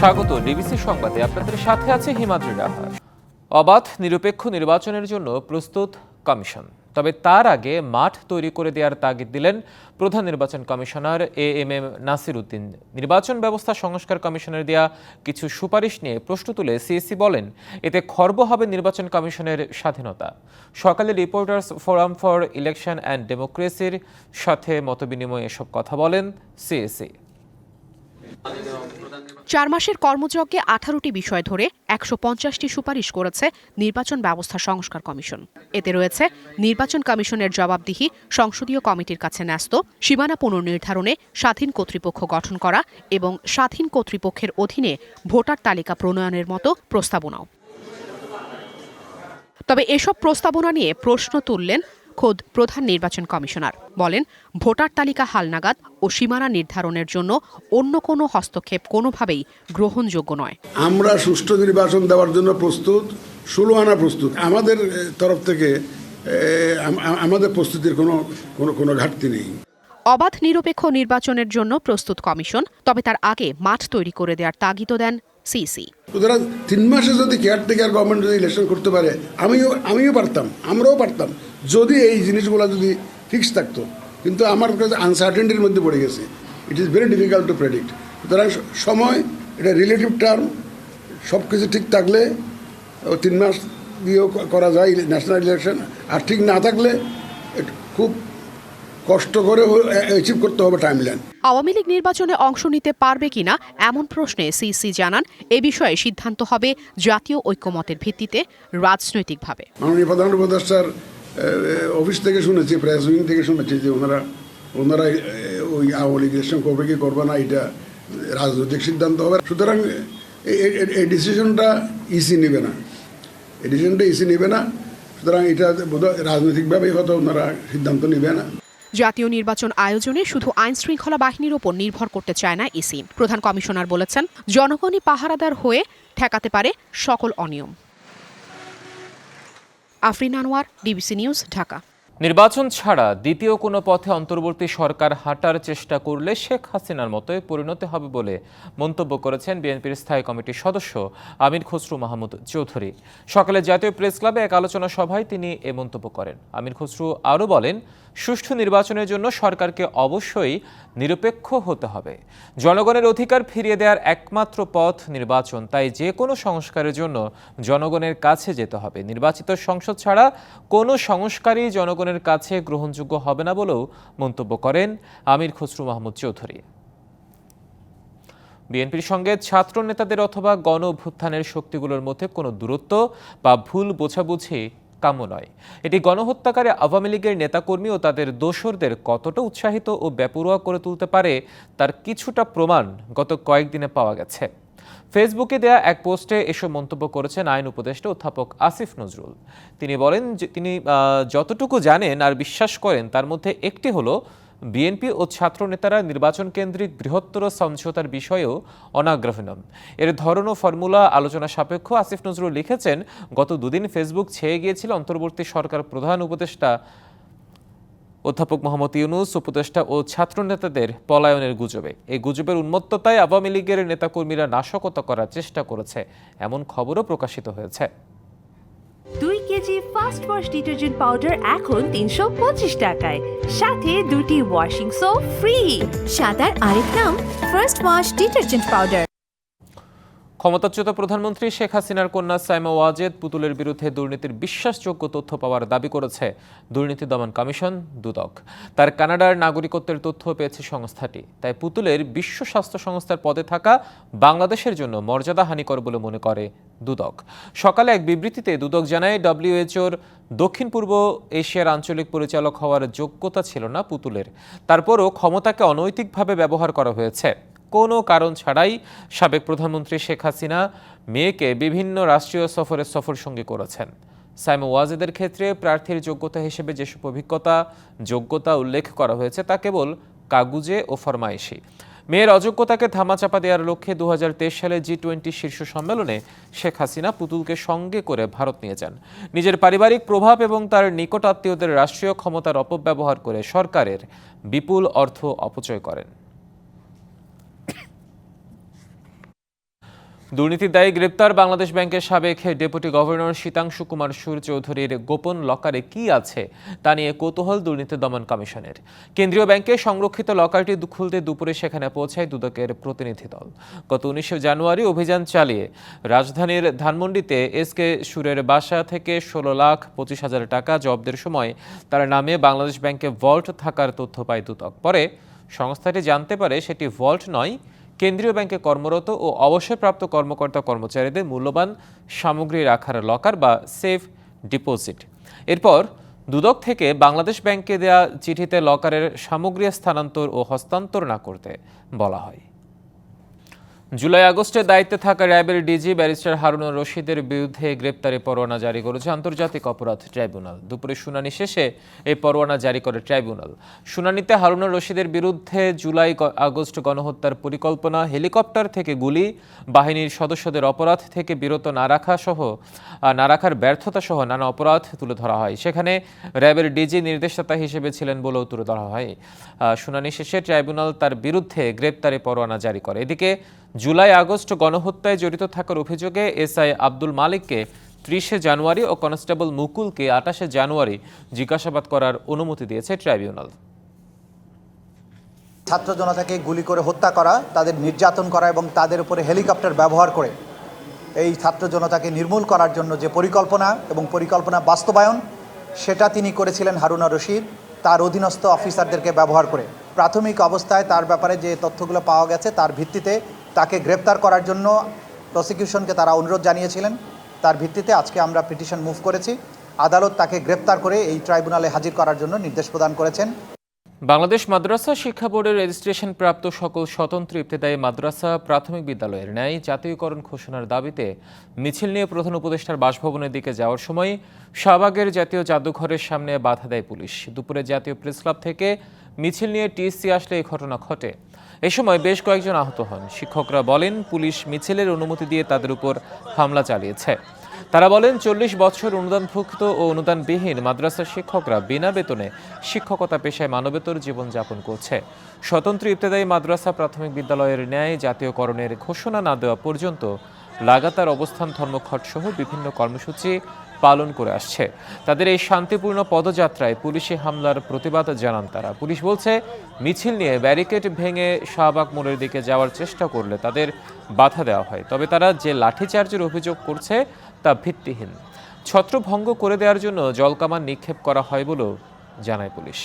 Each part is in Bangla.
স্বাগত ডিবিসি সংবাদে। আপনাদের সাথে আছে হিমাদ্রি রাহা। অবাধ, নিরপেক্ষ নির্বাচনের জন্য প্রস্তুত কমিশন। তবে তার আগে মাঠ তৈরি করে দেওয়ার তাগিদ দিলেন প্রধান নির্বাচন commissioner A M M Nasir Uddin নির্বাচন ব্যবস্থা সংস্কার কমিশনের দেয়া কিছু সুপারিশ নিয়ে প্রশ্ন তুলে সিএসসি বলেন, এতে খর্ব হবে নির্বাচন কমিশনের স্বাধীনতা। সকালে reporters forum for election and ডেমোক্রেসির সাথে মতবিনিময়ে এসব কথা বলেন সিএসসি। চার মাসের কর্মযজ্ঞে আঠারোটি বিষয় ধরে একশো পঞ্চাশটি সুপারিশ করেছে নির্বাচন ব্যবস্থা সংস্কার কমিশন। এতে রয়েছে নির্বাচন কমিশনের জবাবদিহি, সংসদীয় কমিটির কাছে ন্যস্ত, সীমানা পুনর্নির্ধারণে স্বাধীন কর্তৃপক্ষ গঠন করা এবং স্বাধীন কর্তৃপক্ষের অধীনে ভোটার তালিকা প্রণয়নের মতো প্রস্তাবনাও। তবে এসব প্রস্তাবনা নিয়ে প্রশ্ন তুললেন খোদ প্রধান নির্বাচন কমিশনার। বলেন ভোটার তালিকা হালনাগাদ ও সীমানা নির্ধারণের জন্য অন্য কোনো হস্তক্ষেপ কোনোভাবেই গ্রহণযোগ্য নয়। আমরা সুষ্ঠু নির্বাচন দেওয়ার জন্য প্রস্তুত ষোলো আনা প্রস্তুত। আমাদের তরফ থেকে আমাদের প্রস্তুতির কোনো কোনো কোনো ঘাটতি নেই। অবাধ নিরপেক্ষ নির্বাচনের জন্য প্রস্তুত কমিশন তবে তার আগে মাঠ তৈরি করে দেওয়ার তাগিদও দেন সিসি। সুতরাং তিন মাসে যদি কেয়ারটেকার গভর্নমেন্ট যদি ইলেকশন করতে পারে, আমিও আমিও পারতাম, আমরাও পারতাম। যদি এই জিনিসগুলো যদি ফিক্স থাকতো, কিন্তু আমার কাছে আনসার্টেনিটির মধ্যে পড়ে গেছে। It is very difficult to predict সুতরাং সময়, এটা রিলেটিভ টার্ম সব কিছু ঠিক থাকলে তিন মাস দিয়েও করা যায় ন্যাশনাল ইলেকশন আর ঠিক না থাকলে খুব কষ্ট করে অ্যাচিভ করতে হবে টাইম লাইন আওয়ামী লীগ নির্বাচনে অংশ নিতে পারবে কিনা এমন প্রশ্নে সিসি জানান এ বিষয়ে সিদ্ধান্ত হবে জাতীয় ঐক্যমতের ভিত্তিতে রাজনৈতিকভাবে। মাননীয় প্রধান উপদেষ্টার অফিস থেকে শুনেছি প্রেস উইং থেকে শুনেছি যে ওনারা ওনারা ওই আওয়ামী লীগ ইলেকশন করবে কি করবে না এটা রাজনৈতিক সিদ্ধান্ত হবে। সুতরাং এই ডিসিশনটা ইসি নেবে না। এই ডিসিশনটা ইসি নেবে না। সুতরাং এটা বোধহয় রাজনৈতিকভাবেই হয়তো ওনারা সিদ্ধান্ত নেবে না। জাতীয় নির্বাচন আয়োজনে শুধু আইন শৃঙ্খলা বাহিনীর ওপর নির্ভর করতে চায় না ইসি। প্রধান কমিশনার বলেছেন, জনগণই পাহারাদার হয়ে ঠেকাতে পারে সকল অনিয়ম। Afrin Anwar, DBC news, Dhaka. নির্বাচন ছাড়া দ্বিতীয় কোনো পথে অন্তর্বর্তী সরকার হাঁটার চেষ্টা করলে শেখ হাসিনার মতোই পরিণত হবে বলে মন্তব্য করেছেন বিএনপির স্থায়ী কমিটির সদস্য আমির খসরু মাহমুদ চৌধুরী। সকালে জাতীয় প্রেস ক্লাবে এক আলোচনা সভায় তিনি এ মন্তব্য করেন। আমির খসরু আরও বলেন সুষ্ঠু নির্বাচনের জন্য সরকারকে অবশ্যই নিরপেক্ষ হতে হবে। জনগণের অধিকার ফিরিয়ে দেওয়ার একমাত্র পথ নির্বাচন, তাই যে কোনো সংস্কারের জন্য জনগণের কাছে যেতে হবে। নির্বাচিত সংসদ ছাড়া কোনো সংস্কারই জনগণের কাছে গ্রহণযোগ্য হবে না বলেও মন্তব্য করেন আমির খসরু মাহমুদ চৌধুরী। বিএনপির সঙ্গে ছাত্র নেতাদের অথবা গণ অভ্যুত্থানের শক্তিগুলোর মধ্যে কোনো দূরত্ব বা ভুল বোঝাবুঝি কাম্য নয়। এটি গণহত্যাকারী আওয়ামী লীগের নেতাকর্মী ও তাদের দোসরদের কতটা উৎসাহিত ও বেপরোয়া করে তুলতে পারে, তার কিছুটা প্রমাণ গত কয়েকদিনে পাওয়া গেছে। ফেসবুকে দেয়া এক পোস্টে এসব মন্তব্য করেছেন আইন উপদেষ্টা অধ্যাপক আসিফ নজরুল। তিনি বলেন তিনি যতটুকু জানেন আর বিশ্বাস করেন, তার মধ্যে একটি হলো বিএনপি ও ছাত্র নেতারা নির্বাচন কেন্দ্রিক বৃহত্তর সমঝোতার বিষয়েও অনাগ্রহী নন এর ধরন ও ফর্মুলা আলোচনা সাপেক্ষ আসিফ নজরুল লিখেছেন, গত দুদিন ফেসবুক ছেয়ে গিয়েছিল অন্তর্বর্তী সরকার প্রধান উপদেষ্টা অধ্যাপক মোহাম্মদ ইউনুস, উপদেষ্টা ও ছাত্র নেতাদের পলায়নের গুজবে। এই গুজবের উন্মত্ততায় আওয়ামী লীগের নেতাকর্মীরা নাশকতা করার চেষ্টা করেছে, এমন খবরও প্রকাশিত হয়েছে। KG fast wash detergent powder এখন তিনশো পঁচিশ টাকায়। সাথে দুটি ওয়াশিং সোপ ফ্রি সাদার আরেক নাম ফার্স্ট ওয়াশ ডিটারজেন্ট পাউডার ক্ষমতাচ্যুত প্রধানমন্ত্রী শেখ হাসিনার কন্যা সাইমা ওয়াজেদ পুতুলের বিরুদ্ধে দুর্নীতির বিশ্বাসযোগ্য তথ্য পাওয়ার দাবি করেছে দুর্নীতি দমন কমিশন, দুদক। তার কানাডার নাগরিকত্বের তথ্য পেয়েছে সংস্থাটি। তাই পুতুলের বিশ্ব স্বাস্থ্য সংস্থার পদে থাকা বাংলাদেশের জন্য মর্যাদাহানিকর বলে মনে করে দুদক। সকালে এক বিবৃতিতে দুদক জানায়, ডব্লিউএইচওর দক্ষিণ পূর্ব এশিয়ার আঞ্চলিক পরিচালক হওয়ার যোগ্যতা ছিল না পুতুলের। তারপরও ক্ষমতাকে অনৈতিকভাবে ব্যবহার করা হয়েছে। কোনো কারণ ছাড়াই সাবেক প্রধানমন্ত্রী শেখ হাসিনা মেয়েকে বিভিন্ন রাষ্ট্রীয় সফরের সফর সঙ্গী করেছেন। সাইমো ওয়াজেদের ক্ষেত্রে প্রার্থীর যোগ্যতা হিসেবে যেসব অভিজ্ঞতা, যোগ্যতা উল্লেখ করা হয়েছে তা কেবল কাগুজে ও ফরমাইশি মেয়ের অযোগ্যতাকে ধামাচাপা দেওয়ার লক্ষ্যে দু হাজার তেইশ সালে জি টোয়েন্টি শীর্ষ সম্মেলনে শেখ হাসিনা পুতুলকে সঙ্গে করে ভারত নিয়ে যান। নিজের পারিবারিক প্রভাব এবং তার নিকট আত্মীয়দের রাষ্ট্রীয় ক্ষমতার অপব্যবহার করে সরকারের বিপুল অর্থ অপচয় করেন। দুর্নীতির দায়ে গ্রেপ্তার বাংলাদেশ ব্যাংকের সাবেক ডেপুটি গভর্নর শীতাংশু কুমার সুর চৌধুরীর গোপন লকারে কি আছে, তা নিয়ে কৌতূহল দুর্নীতি দমন কমিশনের। কেন্দ্রীয় ব্যাংকে সংরক্ষিত লকারটি খুলতে দুপুরে সেখানে পৌঁছায় দুদকের প্রতিনিধি দল। গত উনিশে জানুয়ারি অভিযান চালিয়ে রাজধানীর ধানমন্ডিতে এস কে সুরের বাসা থেকে ষোলো লাখ পঁচিশ হাজার টাকা জব্দের সময় তার নামে বাংলাদেশ ব্যাংকে ভল্ট থাকার তথ্য পায় দুদক। পরে সংস্থাটি জানতে পারে সেটি ভল্ট নয় কেন্দ্রীয় ব্যাংকে কর্মরত ও অবসরপ্রাপ্ত কর্মকর্তা কর্মচারীদের মূল্যবান সামগ্রী রাখার লকার বা সেফ ডিপোজিট। এরপর দুদক থেকে বাংলাদেশ ব্যাংকে দেয়া চিঠিতে লকারের সামগ্রী স্থানান্তর ও হস্তান্তর না করতে বলা হয়। জুলাই আগস্টে দায়িত্বে থাকা র্যাবের ডিজি ব্যারিস্টার হারুনুর রশিদের বিরুদ্ধে গ্রেপ্তারি পরোয়ানা জারি করেছে আন্তর্জাতিক অপরাধ ট্রাইব্যুনাল। দুপুরে শুনানি শেষে এই পরোয়ানা জারি করে ট্রাইব্যুনাল। শুনানিতে হারুনুর রশিদের বিরুদ্ধে জুলাই আগস্ট গণহত্যার পরিকল্পনা, হেলিকপ্টার থেকে গুলি, বাহিনীর সদস্যদের অপরাধ থেকে বিরত না রাখা সহ না রাখার ব্যর্থতা সহ নানা অপরাধ তুলে ধরা হয়। সেখানে র্যাবের ডিজি নির্দেশদাতা হিসেবে ছিলেন বলেও তুলে ধরা হয়। শুনানি শেষে ট্রাইব্যুনাল তার বিরুদ্ধে গ্রেপ্তারি পরোয়ানা জারি করে। এদিকে জুলাই, আগস্ট গণহত্যায় জড়িত থাকার অভিযোগে এসআই আব্দুল মালিককে ত্রিশে জানুয়ারি ও কনস্টেবল মুকুলকে আঠাশে জানুয়ারি জিজ্ঞাসাবাদ করার অনুমতি দিয়েছে ট্রাইব্যুনাল। ছাত্র জনতাকে গুলি করে হত্যা করা, তাদের নির্যাতন করা এবং তাদের উপরে হেলিকপ্টার ব্যবহার করে এই ছাত্র জনতাকে নির্মূল করার জন্য যে পরিকল্পনা এবং পরিকল্পনা বাস্তবায়ন, সেটা তিনি করেছিলেন হারুনা রশিদ, তার অধীনস্থ অফিসারদেরকে ব্যবহার করে। প্রাথমিক অবস্থায় তার ব্যাপারে যে তথ্যগুলো পাওয়া গেছে, তার ভিত্তিতে তাকে গ্রেপ্তার করার জন্য প্রসিকিউশনকে তারা অনুরোধ জানিয়েছিলেন। তার ভিত্তিতে আজকে আমরা পিটিশন মুভ করেছি। আদালত তাকে গ্রেপ্তার করে এই ট্রাইব্যুনালে হাজির করার জন্য নির্দেশ প্রদান করেছেন। বাংলাদেশ মাদ্রাসা শিক্ষা বোর্ডের রেজিস্ট্রেশন প্রাপ্ত সকল স্বতন্ত্র ইবতেদায়ী মাদ্রাসা প্রাথমিক বিদ্যালয়ের ন্যায় জাতীয়করণ ঘোষণার দাবিতে মিছিল নিয়ে প্রধান উপদেষ্টার বাসভবনের দিকে যাওয়ার সময় শাহবাগের জাতীয় জাদুঘরের সামনে বাধা দেয় পুলিশ। দুপুরে জাতীয় প্রেস ক্লাব থেকে মিছিল নিয়ে টিএসসি আসলে এই ঘটনা ঘটে। এ সময় বেশ কয়েকজন আহত হন। শিক্ষকরা বলেন, পুলিশ মিছিলের অনুমতি দিয়ে তাদের উপর হামলা চালিয়েছে। তারা বলেন, চল্লিশ বছর অনুদানভুক্ত ও অনুদানবিহীন মাদ্রাসার শিক্ষকরা বিনা বেতনে শিক্ষকতা পেশায় মানবেতর জীবনযাপন করছে। স্বতন্ত্র ইবতেদায়ী মাদ্রাসা প্রাথমিক বিদ্যালয়ের ন্যায় জাতীয়করণের ঘোষণা না দেওয়া পর্যন্ত লাগাতার অবস্থান ধর্মঘট সহ বিভিন্ন কর্মসূচি পালন করে আসছে। তাদের এই শান্তিপূর্ণ পদযাত্রায় পুলিশি হামলার প্রতিবাদ জানান তারা। পুলিশ বলছে, মিছিল নিয়ে ব্যারিকেড ভেঙে শাহবাগ মোড়ের দিকে যাওয়ার চেষ্টা করলে তাদের বাধা দেওয়া হয়। তবে তারা যে লাঠিচার্জের অভিযোগ করছে, তা ভিত্তিহীন। ছত্রভঙ্গ করে দেওয়ার জন্য জলকামান নিক্ষেপ করা হয় বলেও জানায় পুলিশ।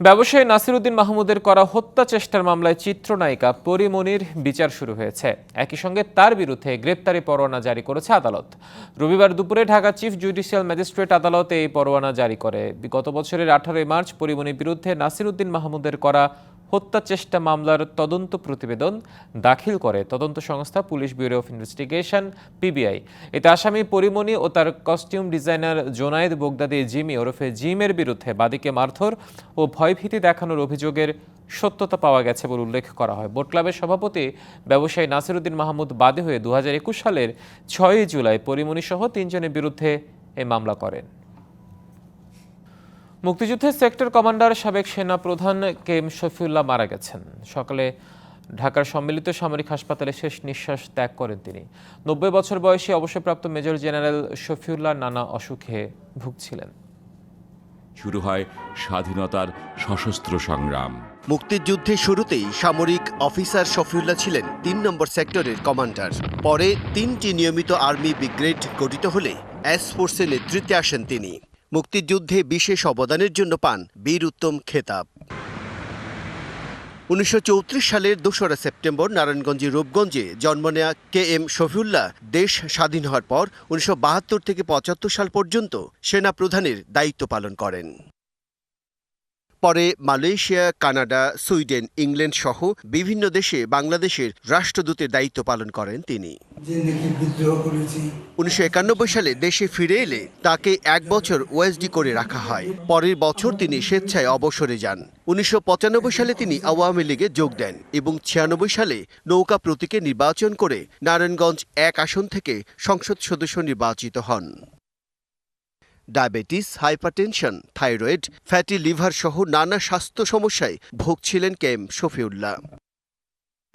ব্যবসায়ী নাসিরুদ্দিন মাহমুদের করা হত্যা চেষ্টার মামলায় চিত্রনায়িকা পরিমনির বিচার শুরু হয়েছে। একই সঙ্গে তার বিরুদ্ধে গ্রেপ্তারি পরোয়ানা জারি করেছে আদালত। রবিবার দুপুরে ঢাকা চিফ জুডিশিয়াল ম্যাজিস্ট্রেট আদালতে এই পরোয়ানা জারি করে। গত বছরের আঠারোই মার্চ পরিমনির বিরুদ্ধে নাসিরুদ্দিন মাহমুদের করা হত্যা চেষ্টা মামলার তদন্ত প্রতিবেদন দাখিল করে তদন্ত সংস্থা, police bureau of investigation, PBI. এতে আসামি পরিমণি ও তার costume designer Zonayed Bogdadi Jimmy ওরফে জিমের বিরুদ্ধে বাদীকে মারধর ও ভয়ভীতি দেখানোর অভিযোগের সত্যতা পাওয়া গেছে বলে উল্লেখ করা হয়। বোট ক্লাবের সভাপতি ব্যবসায়ী নাসিরুদ্দিন মাহমুদ বাদী হয়ে দু হাজার একুশ সালের ছয়ই জুলাই পরিমণি সহ তিনজনের বিরুদ্ধে এই মামলা করেন। মুক্তিযুদ্ধের সেক্টর কমান্ডার সাবেক সেনা প্রধান কে এম শফিউল্লাহ মারা গেছেন। সকালে ঢাকার সম্মিলিত সামরিক হাসপাতালে শেষ নিঃশ্বাস ত্যাগ করেন তিনি। নব্বই বছর বয়সে অবসরপ্রাপ্ত মেজর জেনারেল শফিউল্লাহ নানা অসুখে ভুগছিলেন। শুরু হয় স্বাধীনতার সশস্ত্র সংগ্রাম। মুক্তিযুদ্ধের শুরুতেই সামরিক অফিসার শফিউল্লাহ ছিলেন তিন নম্বর সেক্টরের কমান্ডার। পরে তিনটি নিয়মিত আর্মি ব্রিগেড গঠিত হলে এস ফোর্সের নেতৃত্বে আসেন তিনি। মুক্তিযুদ্ধে বিশেষ অবদানের জন্য পান বীর উত্তম খেতাব। উনিশশো চৌত্রিশ সালের দোসরা সেপ্টেম্বর নারায়ণগঞ্জের রূপগঞ্জে জন্ম নেয়া কে এম শফিউল্লাহ দেশ স্বাধীন হওয়ার পর উনিশশো বাহাত্তর থেকে পঁচাত্তর সাল পর্যন্ত সেনা প্রধানের দায়িত্ব পালন করেন। পরে মালয়েশিয়া, কানাডা, সুইডেন, ইংল্যান্ড সহ বিভিন্ন দেশে বাংলাদেশের রাষ্ট্রদূতের দায়িত্ব পালন করেন তিনি। উনিশশো একানব্বই সালে দেশে ফিরে এলে তাকে এক বছর ওএসডি করে রাখা হয়। পরের বছর তিনি স্বেচ্ছায় অবসরে যান। উনিশশো পঁচানব্বই সালে তিনি আওয়ামী লীগে যোগ দেন এবং ছিয়ানব্বই সালে নৌকা প্রতীকে নির্বাচন করে নারায়ণগঞ্জ এক আসন থেকে সংসদ সদস্য নির্বাচিত হন। Diabetes, hypertension, thyroid, fatty liver সহ নানা স্বাস্থ্য সমস্যায় ভুগছিলেন কেম শফিউল্লাহ।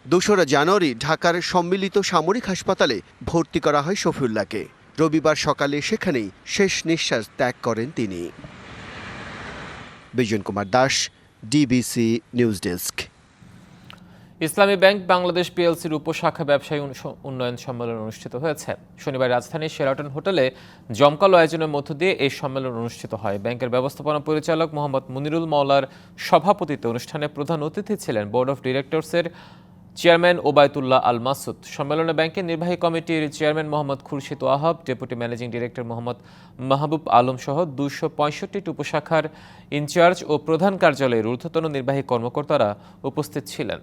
দোসরা জানুয়ারি ঢাকার সম্মিলিত সামরিক হাসপাতালে ভর্তি করা হয় শফিউল্লাহকে। রবিবার সকালে সেখানেই শেষ নিঃশ্বাস ত্যাগ করেন তিনি। Bijon Kumar Das, DBC news desk. Islami bank Bangladesh পিএলসির উপশাখা ব্যবসায়ী উন্নয়ন সম্মেলন অনুষ্ঠিত হয়েছে। শনিবার রাজধানীর শেরাটন হোটেলে জমকালো আয়োজনের মধ্য দিয়ে এই সম্মেলন অনুষ্ঠিত হয়। ব্যাংকের ব্যবস্থাপনা পরিচালক মোহাম্মদ মুনিরুল মাওলার সভাপতিত্বে অনুষ্ঠানে প্রধান অতিথি ছিলেন বোর্ড অফ ডিরেক্টরসের চেয়ারম্যান ওবায়তুল্লাহ আল মাসুদ। সম্মেলনে ব্যাংকের নির্বাহী কমিটির chairman Mohammad Khurshid Wahab, deputy managing director Mohammad Mahbub Alam সহ দুশো পঁয়ষট্টিটি উপশাখার ইনচার্জ ও প্রধান কার্যালয়ের ঊর্ধ্বতন নির্বাহী কর্মকর্তারা উপস্থিত ছিলেন।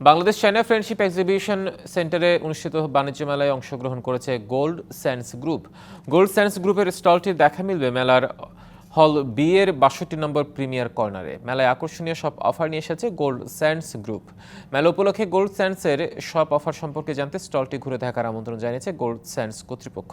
বাংলাদেশ চায়না ফ্রেন্ডশিপ এক্সিবিশন সেন্টারে অনুষ্ঠিত বাণিজ্য মেলায় অংশগ্রহণ করেছে Gold Sands Group. Gold Sands গ্রুপের স্টলটি দেখা মিলবে মেলার হল বি এর বাষট্টি নম্বর প্রিমিয়ার কর্নারে। মেলায় আকর্ষণীয় সব অফার নিয়ে এসেছে গোল্ড স্যান্ডস গ্রুপ। মেলা উপলক্ষে গোল্ড স্যান্ডসের সব অফার সম্পর্কে জানতে স্টলটি ঘুরে দেখার আমন্ত্রণ জানিয়েছে গোল্ড স্যান্ডস কর্তৃপক্ষ।